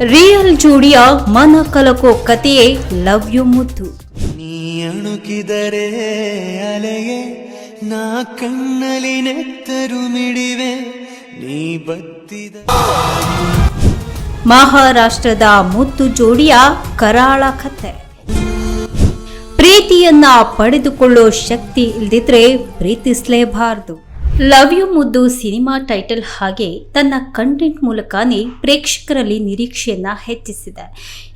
Real ಜೋಡಿಯ ಮನ ಕಲಕೋ ಕಥೆಯೇ love you ಮುದ್ದು. ನೀ ಅಣುಕಿದರೆ ಅಲೆಯೇ ನಾ ಕಣ್ಣಲ್ಲಿ ನೆತ್ತರು ಮಿಡಿವೆ ನೀ ಬತ್ತಿದ ಮಹಾರಾಷ್ಟ್ರದ ಮುದ್ದು ಜೋಡಿಯ ಕರಾಳ ಕಥೆ ಪ್ರೀತಿಯನ್ನ ಪಡೆದುಕೊಳ್ಳೋ ಶಕ್ತಿ ಇಲ್ದಿದ್ರೆ ಪ್ರೀತಿಸಲೇಬಾರದು. Love you Muddu cinema title ಹಾಗೆ ತನ್ನ ಕಂಟೆಂಟ್ ಮೂಲಕನೇ ಪ್ರೇಕ್ಷಕರಲ್ಲಿ ನಿರೀಕ್ಷೆಯನ್ನ ಹೆಚ್ಚಿಸಿದೆ.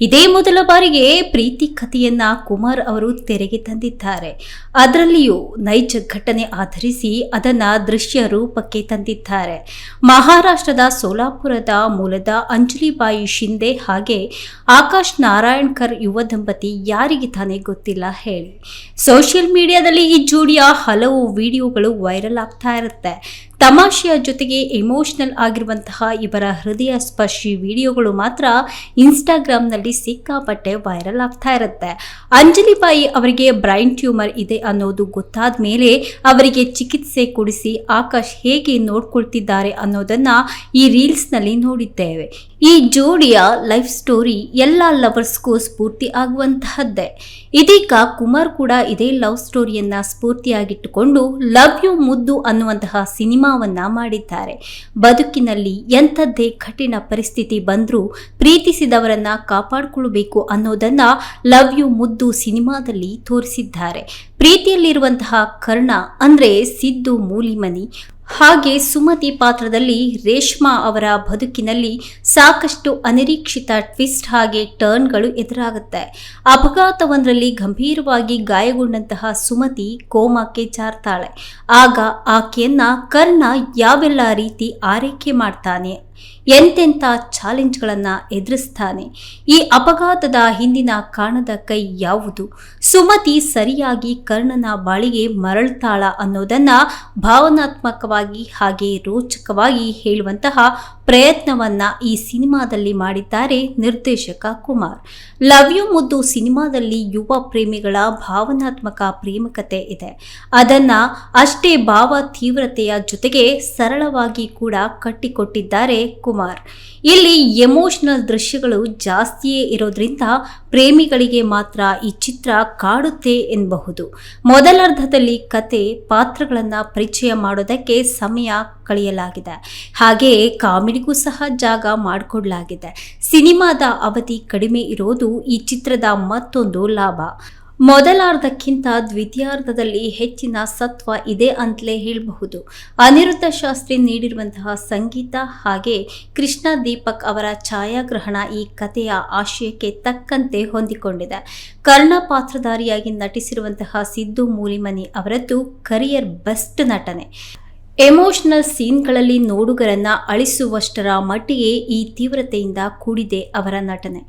ಇದೇ ಮೊದಲ ಬಾರಿಗೆ ಪ್ರೀತಿ ಕಥೆಯನ್ನ ಕುಮಾರ್ ಅವರು ತೆರೆಗೆ ತಂದಿದ್ದಾರೆ. ಅದರಲ್ಲಿಯೂ ನೈಜ ಘಟನೆ ಆಧರಿಸಿ ಅದನ್ನ ದೃಶ್ಯ ರೂಪಕ್ಕೆ ತಂದಿದ್ದಾರೆ. ಮಹಾರಾಷ್ಟ್ರದ ಸೋಲಾಪುರದ ಮೂಲದ ಅಂಜಲಿಬಾಯಿ ಶಿಂದೆ ಹಾಗೆ ಆಕಾಶ್ ನಾರಾಯಣ್ಕರ್ ಯುವ ದಂಪತಿ ಯಾರಿಗೆ ತಾನೇ ಗೊತ್ತಿಲ್ಲ ಹೇಳಿ. ಸೋಷಿಯಲ್ ಮೀಡಿಯಾದಲ್ಲಿ ಈ ಜೋಡಿಯ ಹಲವು ವಿಡಿಯೋಗಳು ವೈರಲ್ ಆಗ್ತಾ ಬರುತ್ತೆ ತಮಾಷೆಯ ಜೊತೆಗೆ ಎಮೋಷನಲ್ ಆಗಿರುವಂತಹ ಇವರ ಹೃದಯ ಸ್ಪರ್ಶಿ ವಿಡಿಯೋಗಳು ಮಾತ್ರ ಇನ್ಸ್ಟಾಗ್ರಾಮ್ನಲ್ಲಿ ಸಿಕ್ಕಾಪಟ್ಟೆ ವೈರಲ್ ಆಗ್ತಾ ಇರುತ್ತೆ. ಅಂಜಲಿ ಬಾಯಿ ಅವರಿಗೆ ಬ್ರೈನ್ ಟ್ಯೂಮರ್ ಇದೆ ಅನ್ನೋದು ಗೊತ್ತಾದ ಮೇಲೆ ಅವರಿಗೆ ಚಿಕಿತ್ಸೆ ಕೊಡಿಸಿ ಆಕಾಶ್ ಹೇಗೆ ನೋಡ್ಕೊಳ್ತಿದ್ದಾರೆ ಅನ್ನೋದನ್ನ ಈ ರೀಲ್ಸ್ನಲ್ಲಿ ನೋಡಿದ್ದೇವೆ. ಈ ಜೋಡಿಯ ಲೈಫ್ ಸ್ಟೋರಿ ಎಲ್ಲ ಲವರ್ಸ್ಗೂ ಸ್ಫೂರ್ತಿ ಆಗುವಂತಹದ್ದೇ. ಇದೀಗ ಕುಮಾರ್ ಕೂಡ ಇದೇ ಲವ್ ಸ್ಟೋರಿಯನ್ನ ಸ್ಫೂರ್ತಿಯಾಗಿಟ್ಟುಕೊಂಡು ಲವ್ ಯು ಮುದ್ದು ಅನ್ನುವಂತಹ ಸಿನಿಮಾವನ್ನ ಮಾಡಿದ್ದಾರೆ. ಬದುಕಿನಲ್ಲಿ ಎಂಥದ್ದೇ ಕಠಿಣ ಪರಿಸ್ಥಿತಿ ಬಂದರೂ ಪ್ರೀತಿಸಿದವರನ್ನ ಕಾಪಾಡಿಕೊಳ್ಳಬೇಕು ಅನ್ನೋದನ್ನ ಲವ್ ಯು ಮುದ್ದು ಸಿನಿಮಾದಲ್ಲಿ ತೋರಿಸಿದ್ದಾರೆ. ಪ್ರೀತಿಯಲ್ಲಿರುವಂತಹ ಕರ್ಣ ಅಂದ್ರೆ ಸಿದ್ದು ಮೂಲಿಮನಿ. ಹಾಗೆ ಸುಮತಿ ಪಾತ್ರದಲ್ಲಿ ರೇಷ್ಮಾ ಅವರ ಬದುಕಿನಲ್ಲಿ ಸಾಕಷ್ಟು ಅನಿರೀಕ್ಷಿತ ಟ್ವಿಸ್ಟ್ ಹಾಗೆ ಟರ್ನ್ಗಳು ಎದುರಾಗುತ್ತೆ. ಅಪಘಾತವೊಂದರಲ್ಲಿ ಗಂಭೀರವಾಗಿ ಗಾಯಗೊಂಡಂತಹ ಸುಮತಿ ಕೋಮಾಕ್ಕೆ ಜಾರ್ತಾಳೆ. ಆಗ ಆಕೆಯನ್ನ ಕರ್ಣ ಯಾವೆಲ್ಲ ರೀತಿ ಆರೈಕೆ ಮಾಡ್ತಾನೆ? ಎಂತೆಂಥ ಚಾಲೆಂಜ್ಗಳನ್ನು ಎದುರಿಸ್ತಾನೆ. ಈ ಅಪಘಾತದ ಹಿಂದಿನ ಕಾರಣದ ಕೈ ಯಾವುದು? ಸುಮತಿ ಸರಿಯಾಗಿ ಕರ್ಣನ ಬಾಳಿಗೆ ಮರಳ್ತಾಳ ಅನ್ನೋದನ್ನ ಭಾವನಾತ್ಮಕವಾಗಿ ಹಾಗೆ ರೋಚಕವಾಗಿ ಹೇಳುವಂತಹ ಪ್ರಯತ್ನವನ್ನ ಈ ಸಿನಿಮಾದಲ್ಲಿ ಮಾಡಿದ್ದಾರೆ ನಿರ್ದೇಶಕ ಕುಮಾರ್. ಲವ್ ಯು ಮುದ್ದು ಸಿನಿಮಾದಲ್ಲಿ ಯುವ ಪ್ರೇಮಿಗಳ ಭಾವನಾತ್ಮಕ ಪ್ರೇಮಕತೆ ಇದೆ. ಅದನ್ನ ಅಷ್ಟೇ ಭಾವ ತೀವ್ರತೆಯ ಜೊತೆಗೆ ಸರಳವಾಗಿ ಕೂಡ ಕಟ್ಟಿಕೊಟ್ಟಿದ್ದಾರೆ ಕುಮಾರ್. ಇಲ್ಲಿ ಎಮೋಷನಲ್ ದೃಶ್ಯಗಳು ಜಾಸ್ತಿಯೇ ಇರೋದ್ರಿಂದ ಪ್ರೇಮಿಗಳಿಗೆ ಮಾತ್ರ ಈ ಚಿತ್ರ ಕಾಡುತ್ತೆ ಎನ್ನಬಹುದು ಮೊದಲರ್ಧದಲ್ಲಿ ಕತೆ ಪಾತ್ರಗಳನ್ನು ಪರಿಚಯ ಮಾಡೋದಕ್ಕೆ ಸಮಯ ಕಳೆಯಲಾಗಿದೆ. ಹಾಗೆಯೇ ಕಾಮಿಡಿಗೂ ಸಹ ಜಾಗ ಮಾಡಿಕೊಡಲಾಗಿದೆ. ಸಿನಿಮಾದ ಅವಧಿ ಕಡಿಮೆ ಇರೋದು ಈ ಚಿತ್ರದ ಮತ್ತೊಂದು ಲಾಭ. ಮೊದಲಾರ್ಧಕ್ಕಿಂತ ದ್ವಿತೀಯಾರ್ಧದಲ್ಲಿ ಹೆಚ್ಚಿನ ಸತ್ವ ಇದೆ ಅಂತಲೇ ಹೇಳಬಹುದು. ಅನಿರುದ್ಧ ಶಾಸ್ತ್ರಿ ನೀಡಿರುವಂತಹ ಸಂಗೀತ ಹಾಗೆ ಕೃಷ್ಣ ದೀಪಕ್ ಅವರ ಛಾಯಾಗ್ರಹಣ ಈ ಕಥೆಯ ಆಶಯಕ್ಕೆ ತಕ್ಕಂತೆ ಹೊಂದಿಕೊಂಡಿದೆ. ಕರ್ಣ ಪಾತ್ರಧಾರಿಯಾಗಿ ನಟಿಸಿರುವಂತಹ ಸಿದ್ದು ಮೂಲಿಮನಿ ಅವರದ್ದು ಕರಿಯರ್ ಬೆಸ್ಟ್ ನಟನೆ. ಎಮೋಷನಲ್ ಸೀನ್ಗಳಲ್ಲಿ ನೋಡುಗರನ್ನ ಅಳಿಸುವಷ್ಟರ ಮಟ್ಟಿಗೆ ಈ ತೀವ್ರತೆಯಿಂದ ಕೂಡಿದೆ ಅವರ ನಟನೆ.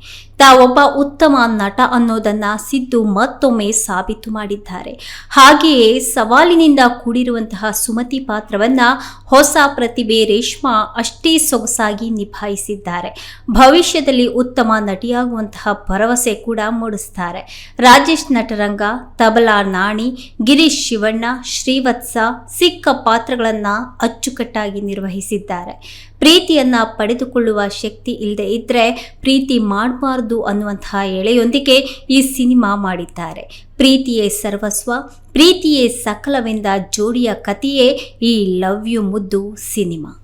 ತಾವೊಬ್ಬ ಉತ್ತಮ ನಟ ಅನ್ನೋದನ್ನ ಸಿದ್ದು ಮತ್ತೊಮ್ಮೆ ಸಾಬೀತು ಮಾಡಿದ್ದಾರೆ. ಹಾಗೆಯೇ ಸವಾಲಿನಿಂದ ಕೂಡಿರುವಂತಹ ಸುಮತಿ ಪಾತ್ರವನ್ನ ಹೊಸ ಪ್ರತಿಭೆ ರೇಷ್ಮಾ ಅಷ್ಟೇ ಸೊಗಸಾಗಿ ನಿಭಾಯಿಸಿದ್ದಾರೆ. ಭವಿಷ್ಯದಲ್ಲಿ ಉತ್ತಮ ನಟಿಯಾಗುವಂತಹ ಭರವಸೆ ಕೂಡ ಮೂಡಿಸ್ತಾರೆ. ರಾಜೇಶ್ ನಟರಂಗ, ತಬಲಾ ನಾಣಿ, ಗಿರೀಶ್ ಶಿವಣ್ಣ, ಶ್ರೀವತ್ಸ ಸಿಕ್ಕ ಪಾತ್ರಗಳನ್ನು ಅಚ್ಚುಕಟ್ಟಾಗಿ ನಿರ್ವಹಿಸಿದ್ದಾರೆ. ಪ್ರೀತಿಯನ್ನ ಪಡೆದುಕೊಳ್ಳುವ ಶಕ್ತಿ ಇಲ್ಲದೆ ಇದ್ರೆ ಪ್ರೀತಿ ಮಾಡಬಾರ್ದು ಅನ್ನುವಂತಹ ಎಳೆಯೊಂದಿಗೆ ಈ ಸಿನಿಮಾ ಮಾಡಿದ್ದಾರೆ. ಪ್ರೀತಿಯೇ ಸರ್ವಸ್ವ, ಪ್ರೀತಿಯೇ ಸಕಲವೆಂದ ಜೋಡಿಯ ಕಥೆಯೇ ಈ ಲವ್ ಯು ಮುದ್ದು ಸಿನಿಮಾ.